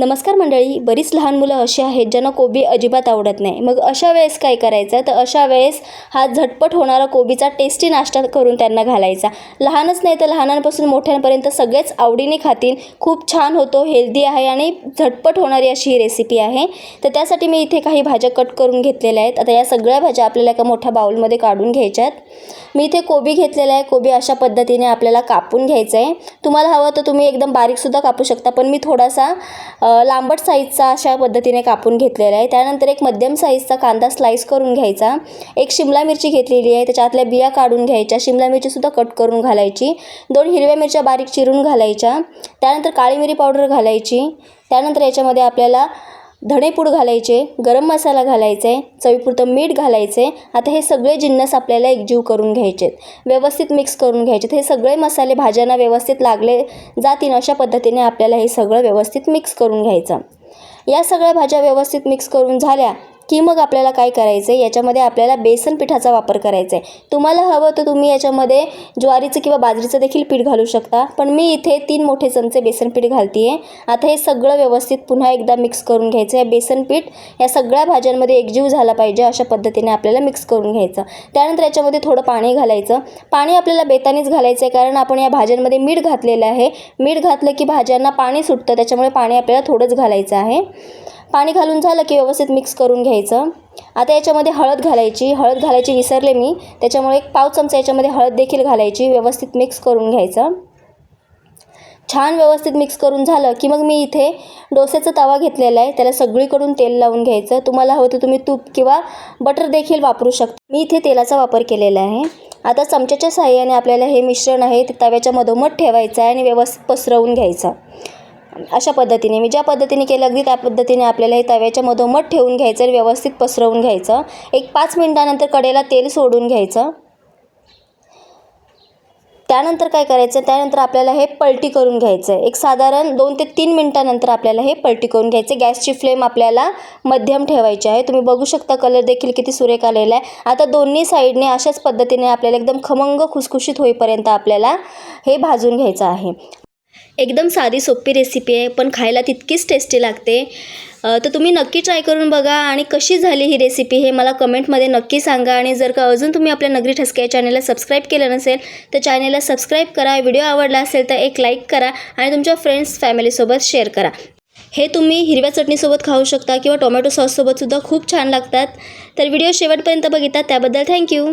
नमस्कार मंडळी बरीच लहान मुलं अशी आहेत ज्यांना कोबी अजिबात आवडत नाही. मग अशा वेळेस काय करायचं? तर अशा वेळेस हा झटपट होणारा कोबीचा टेस्टी नाश्ता करून त्यांना घालायचा. लहानच नाही तर लहानांपासून मोठ्यांपर्यंत सगळेच आवडीने खातील. खूप छान होतो हेल्दी आहे आणि झटपट होणारी अशी ही रेसिपी आहे. तर त्यासाठी मी इथे काही भाज्या कट करून घेतलेल्या आहेत. आता या सगळ्या भाज्या आपल्याला एका मोठ्या बाउलमध्ये काढून घ्यायच्या आहेत मी इथे कोबी घेतलेला आहे. कोबी अशा पद्धतीने आपल्याला कापून घ्यायचं आहे तुम्हाला हवं तर तुम्ही एकदम बारीकसुद्धा कापू शकता पण मी थोडासा लांबट साईजचा अशा पद्धतीने कापून घेतलेला आहे. त्यानंतर एक मध्यम साईजचा कांदा स्लाईस करून घ्यायचा. एक शिमला मिरची घेतलेली आहे. त्याच्यातल्या बिया काढून घ्यायच्या. शिमला मिरचीसुद्धा कट करून घालायची. दोन हिरव्या मिरच्या बारीक चिरून घालायच्या. त्यानंतर काळी मिरी पावडर घालायची. त्यानंतर याच्यामध्ये आपल्याला धणेपूड घालायचे गरम मसाला घालायचा आहे चवीपुरतं मीठ घालायचे. आता हे सगळे जिन्नस आपल्याला एकजीव करून घ्यायचे आहेत व्यवस्थित मिक्स करून घ्यायचे हे सगळे मसाले भाज्यांना व्यवस्थित लागले जातील अशा पद्धतीने आपल्याला हे सगळं व्यवस्थित मिक्स करून घ्यायचं. या सगळ्या भाज्या व्यवस्थित मिक्स करून झाल्या की मग आपल्याला काय करायचं आहे याच्यामध्ये आपल्याला बेसन पिठाचा वापर करायचा आहे तुम्हाला हवं तर तुम्ही याच्यामध्ये ज्वारीचं किंवा बाजरीचं देखील पीठ घालू शकता. पण मी इथे तीन मोठे चमचे बेसन पीठ घालते आहे आता हे सगळं व्यवस्थित पुन्हा एकदा मिक्स करून घ्यायचं. आहे बेसन पीठ या सगळ्या भाज्यांमध्ये एकजीव झाला पाहिजे अशा पद्धतीने आपल्याला मिक्स करून घ्यायचं. त्यानंतर याच्यामध्ये थोडं पाणी घालायचं. पाणी आपल्याला बेतानेच घालायचं आहे कारण आपण या भाज्यांमध्ये मीठ घातलेलं आहे. मीठ घातलं की भाज्यांना पाणी सुटतं. त्याच्यामुळे पाणी आपल्याला थोडंच घालायचं आहे. पाणी घालून झालं की व्यवस्थित मिक्स करून घ्यायचं. आता याच्यामध्ये हळद घालायची. हळद घालायची विसरले मी. त्याच्यामुळे एक पाव चमचा याच्यामध्ये हळद देखील घालायची. व्यवस्थित मिक्स करून घ्यायचं. छान व्यवस्थित मिक्स करून झालं की मग मी इथे डोस्याचा तवा घेतलेला आहे. त्याला सगळीकडून तेल लावून घ्यायचं. तुम्हाला हवं तर तुम्ही तूप किंवा बटर देखील वापरू शकता. मी इथे तेलाचा वापर केलेला आहे. आता चमच्याच्या साह्याने आपल्याला हे मिश्रण आहे. ते तव्याच्या मधोमध ठेवायचं आहे आणि व्यवस्थित पसरवून घ्यायचं. अशा पद्धतीने मी ज्या पद्धतीने केलं अगदी त्या पद्धतीने आपल्याला हे तव्याच्या मधोमध ठेवून घ्यायचं आणि व्यवस्थित पसरवून घ्यायचं. एक पाच मिनटानंतर कडेला तेल सोडून घ्यायचं. त्यानंतर काय करायचं? त्यानंतर आपल्याला हे पलटी करून घ्यायचं. आहे एक साधारण दोन ते तीन मिनटानंतर आपल्याला हे पलटी करून घ्यायचं. गॅसची फ्लेम आपल्याला मध्यम ठेवायची आहे. तुम्ही बघू शकता कलर देखील किती सुरेख आलेला आहे. आता दोन्ही साईडने अशाच पद्धतीने आपल्याला एकदम खमंग खुसखुशीत होईपर्यंत आपल्याला हे भाजून घ्यायचं आहे. एकदम साधी सोपी रेसिपी आहे पण खायला तितकीच टेस्टी लागते. तर तुम्ही नक्की ट्राय करून बघा आणि कशी झाली ही रेसिपी हे मला कमेंटमध्ये नक्की सांगा. आणि जर का अजून तुम्ही आपल्या नगरी ठसके या चॅनलला सबस्क्राईब केलं नसेल तर चॅनलला सबस्क्राईब करा. व्हिडिओ आवडला असेल तर एक लाईक करा आणि तुमच्या फ्रेंड्स फॅमिलीसोबत शेअर करा. हे तुम्ही हिरव्या चटणीसोबत खाऊ शकता किंवा टोमॅटो सॉससोबतसुद्धा खूप छान लागतात. तर व्हिडिओ शेवटपर्यंत बघितला त्याबद्दल थँक्यू